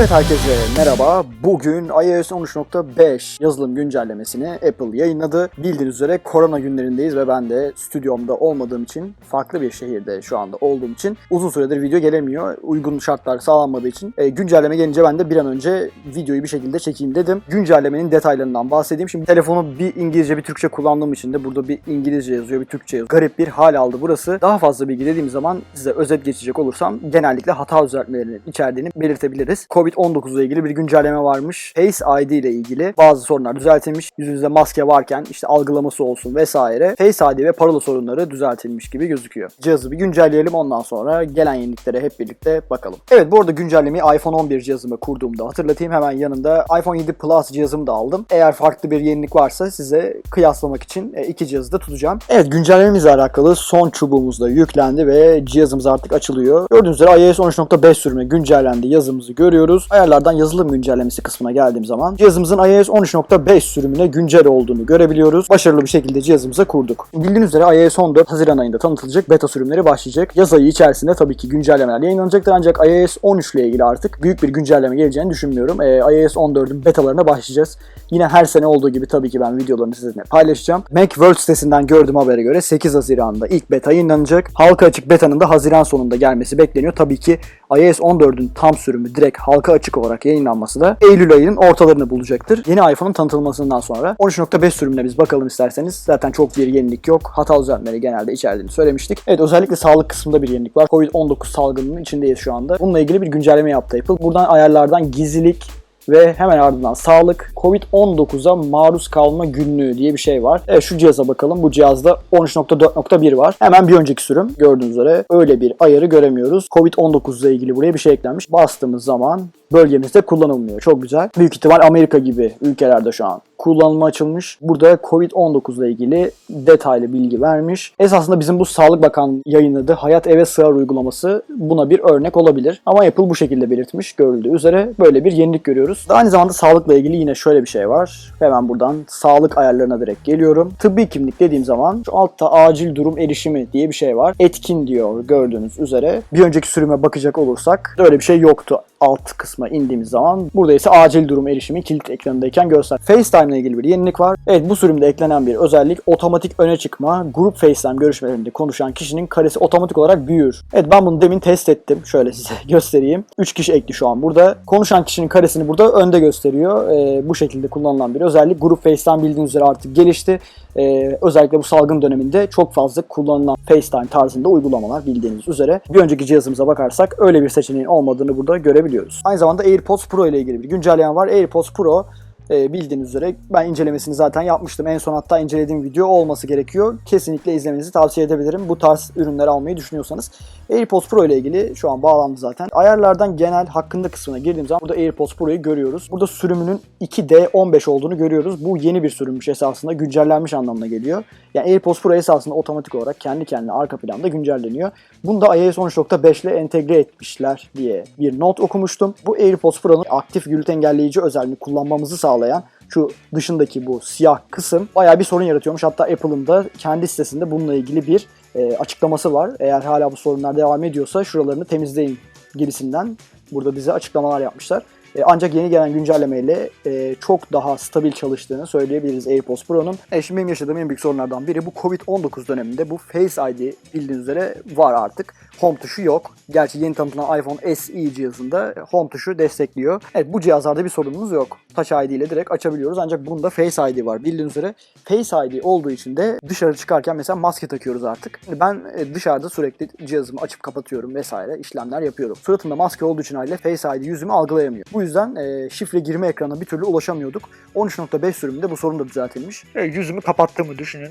Evet herkese merhaba. Bugün iOS 13.5 yazılım güncellemesini Apple yayınladı. Bildiğiniz üzere korona günlerindeyiz ve ben de stüdyomda olmadığım için, farklı bir şehirde şu anda olduğum için uzun süredir video gelemiyor. Uygun şartlar sağlanmadığı için e, güncelleme gelince ben de bir an önce videoyu bir şekilde çekeyim dedim. Güncellemenin detaylarından bahsedeyim. Şimdi telefonu bir İngilizce bir Türkçe kullandığım için de burada bir İngilizce yazıyor, bir Türkçe yazıyor. Garip bir hal aldı burası. Daha fazla bilgi dediğim zaman size özet geçecek olursam genellikle hata düzeltmelerinin içerdiğini belirtebiliriz. Covid-19 ile ilgili bir güncelleme varmış. Face ID ile ilgili bazı sorunlar düzeltilmiş. Yüzünüzde maske varken işte algılaması olsun vesaire. Face ID ve parola sorunları düzeltilmiş gibi gözüküyor. Cihazı bir güncelleyelim ondan sonra gelen yeniliklere hep birlikte bakalım. Evet bu arada güncellemeyi iPhone 11 cihazıma kurduğumda hatırlatayım hemen yanında iPhone 7 Plus cihazımı da aldım. Eğer farklı bir yenilik varsa size kıyaslamak için e, iki cihazı da tutacağım. Evet güncellememizle alakalı son çubuğumuz da yüklendi ve cihazımız artık açılıyor. Gördüğünüz üzere iOS 13.5 sürümüne güncellendi yazımızı görüyoruz. Ayarlardan yazılım güncellemesi kısmına geldiğim zaman cihazımızın iOS 13.5 sürümüne güncel olduğunu görebiliyoruz. Başarılı bir şekilde cihazımıza kurduk. Bildiğiniz üzere iOS 14 Haziran ayında tanıtılacak beta sürümleri başlayacak. Yaz ayı içerisinde tabii ki güncellemeler yayınlanacaktır ancak iOS 13 ile ilgili artık büyük bir güncelleme geleceğini düşünmüyorum. Ee, iOS 14'ün betalarına başlayacağız. Yine her sene olduğu gibi tabii ki ben videolarını sizinle paylaşacağım. Macworld sitesinden gördüğüm habere göre 8 Haziran'da ilk beta yayınlanacak. Halka açık betanın da Haziran sonunda gelmesi bekleniyor. Tabii ki iOS 14'ün tam sürümü direkt halka açık olarak yayınlanması da Eylül ayının ortalarını bulacaktır. Yeni iPhone'un tanıtılmasından sonra 13.5 sürümüne biz bakalım isterseniz. Zaten çok bir yenilik yok. Hata düzeltmeleri genelde içerdiğini söylemiştik. Evet özellikle sağlık kısmında bir yenilik var. Covid-19 salgınının içindeyiz şu anda. Bununla ilgili bir güncelleme yaptı Apple. Buradan ayarlardan gizlilik, ve hemen ardından sağlık Covid-19'a maruz kalma günlüğü diye bir şey var. Evet şu cihaza bakalım. Bu cihazda 13.4.1 var. Hemen bir önceki sürüm gördüğünüz üzere öyle bir ayarı göremiyoruz. Covid-19 ile ilgili buraya bir şey eklenmiş. Bastığımız zaman bölgemizde kullanılmıyor. Çok güzel. Büyük ihtimal Amerika gibi ülkelerde şu an kullanıma açılmış. Burada Covid-19 ile ilgili detaylı bilgi vermiş. Esasında bizim bu Sağlık Bakanlığı yayınladığı Hayat Eve Sığar uygulaması buna bir örnek olabilir. Ama Apple bu şekilde belirtmiş. Görüldüğü üzere böyle bir yenilik görüyoruz. Aynı zamanda sağlıkla ilgili yine şöyle bir şey var. Hemen buradan sağlık ayarlarına direkt geliyorum. Tıbbi kimlik dediğim zaman şu altta acil durum erişimi diye bir şey var. Etkin diyor gördüğünüz üzere. Bir önceki sürüme bakacak olursak öyle bir şey yoktu alt kısma indiğimiz zaman. Burada ise acil durum erişimi kilit ekranındayken göster. FaceTime ile ilgili bir yenilik var. Evet bu sürümde eklenen bir özellik otomatik öne çıkma. Grup FaceTime görüşmelerinde konuşan kişinin karesi otomatik olarak büyür. Evet ben bunu demin test ettim. Şöyle size göstereyim. 3 kişi ekli şu an burada. Konuşan kişinin karesini burada önde gösteriyor. Ee, bu şekilde kullanılan bir özellik. Grup FaceTime bildiğiniz üzere artık gelişti. Ee, özellikle bu salgın döneminde çok fazla kullanılan FaceTime tarzında uygulamalar bildiğiniz üzere. Bir önceki cihazımıza bakarsak öyle bir seçeneğin olmadığını burada görebiliyoruz. Aynı zamanda AirPods Pro ile ilgili bir güncelleme var. AirPods Pro e, bildiğiniz üzere ben incelemesini zaten yapmıştım. En son hatta incelediğim video olması gerekiyor. Kesinlikle izlemenizi tavsiye edebilirim. Bu tarz ürünler almayı düşünüyorsanız. AirPods Pro ile ilgili şu an bağlandı zaten. Ayarlardan genel hakkında kısmına girdiğim zaman burada AirPods Pro'yu görüyoruz. Burada sürümünün 2D15 olduğunu görüyoruz. Bu yeni bir sürümmüş esasında. Güncellenmiş anlamına geliyor. Yani AirPods Pro esasında otomatik olarak kendi kendine arka planda güncelleniyor. Bunu da iOS 13.5 ile entegre etmişler diye bir not okumuştum. Bu AirPods Pro'nun aktif gürültü engelleyici özelliğini kullanmamızı sağlayan şu dışındaki bu siyah kısım bayağı bir sorun yaratıyormuş. Hatta Apple'ın da kendi sitesinde bununla ilgili bir e, açıklaması var. Eğer hala bu sorunlar devam ediyorsa şuralarını temizleyin gibisinden burada bize açıklamalar yapmışlar. E, ancak yeni gelen güncellemeyle e, çok daha stabil çalıştığını söyleyebiliriz AirPods Pro'nun. E, şimdi benim yaşadığım en büyük sorunlardan biri bu Covid-19 döneminde bu Face ID bildiğiniz üzere var artık. Home tuşu yok. Gerçi yeni tanıtılan iPhone SE cihazında Home tuşu destekliyor. Evet bu cihazlarda bir sorunumuz yok. Touch ID ile direkt açabiliyoruz ancak bunda Face ID var. Bildiğiniz üzere Face ID olduğu için de dışarı çıkarken mesela maske takıyoruz artık. Ben e, dışarıda sürekli cihazımı açıp kapatıyorum vesaire işlemler yapıyorum. Suratımda maske olduğu için aile Face ID yüzümü algılayamıyor. Bu yüzden e, şifre girme ekranına bir türlü ulaşamıyorduk. 13.5 sürümünde bu sorun da düzeltilmiş. E, yüzümü kapattığımı düşünün.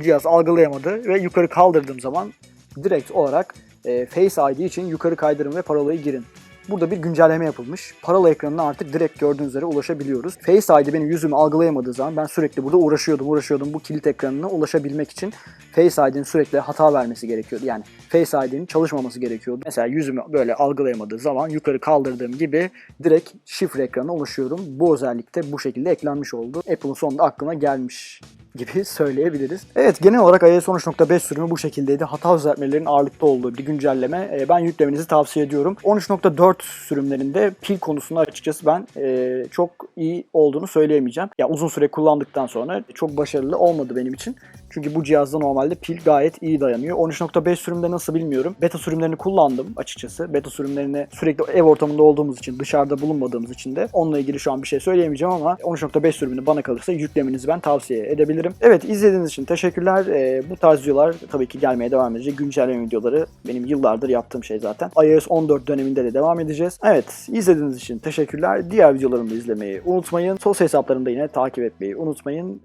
Cihaz algılayamadı ve yukarı kaldırdığım zaman direkt olarak e, Face ID için yukarı kaydırın ve parolayı girin. Burada bir güncelleme yapılmış. Parola ekranına artık direkt gördüğünüz üzere ulaşabiliyoruz. Face ID benim yüzümü algılayamadığı zaman ben sürekli burada uğraşıyordum, uğraşıyordum bu kilit ekranına ulaşabilmek için Face ID'nin sürekli hata vermesi gerekiyordu. Yani Face ID'nin çalışmaması gerekiyordu. Mesela yüzümü böyle algılayamadığı zaman yukarı kaldırdığım gibi direkt şifre ekranına ulaşıyorum. Bu özellik de bu şekilde eklenmiş oldu. Apple'ın sonunda aklına gelmiş gibi söyleyebiliriz. Evet genel olarak iOS 13.5 sürümü bu şekildeydi. Hata düzeltmelerinin ağırlıkta olduğu bir güncelleme. Ee, ben yüklemenizi tavsiye ediyorum. 13.4 sürümlerinde pil konusunda açıkçası ben e, çok iyi olduğunu söyleyemeyeceğim. Ya uzun süre kullandıktan sonra çok başarılı olmadı benim için. Çünkü bu cihazda normalde pil gayet iyi dayanıyor. 13.5 sürümde nasıl bilmiyorum. Beta sürümlerini kullandım açıkçası. Beta sürümlerini sürekli ev ortamında olduğumuz için, dışarıda bulunmadığımız için de onunla ilgili şu an bir şey söyleyemeyeceğim ama 13.5 sürümünü bana kalırsa yüklemenizi ben tavsiye edebilirim. Evet izlediğiniz için teşekkürler. Ee, bu tarz videolar tabii ki gelmeye devam edecek. Güncelleme videoları benim yıllardır yaptığım şey zaten. iOS 14 döneminde de devam edeceğiz. Evet izlediğiniz için teşekkürler. Diğer videolarımı izlemeyi unutmayın. Sosyal hesaplarımda yine takip etmeyi unutmayın.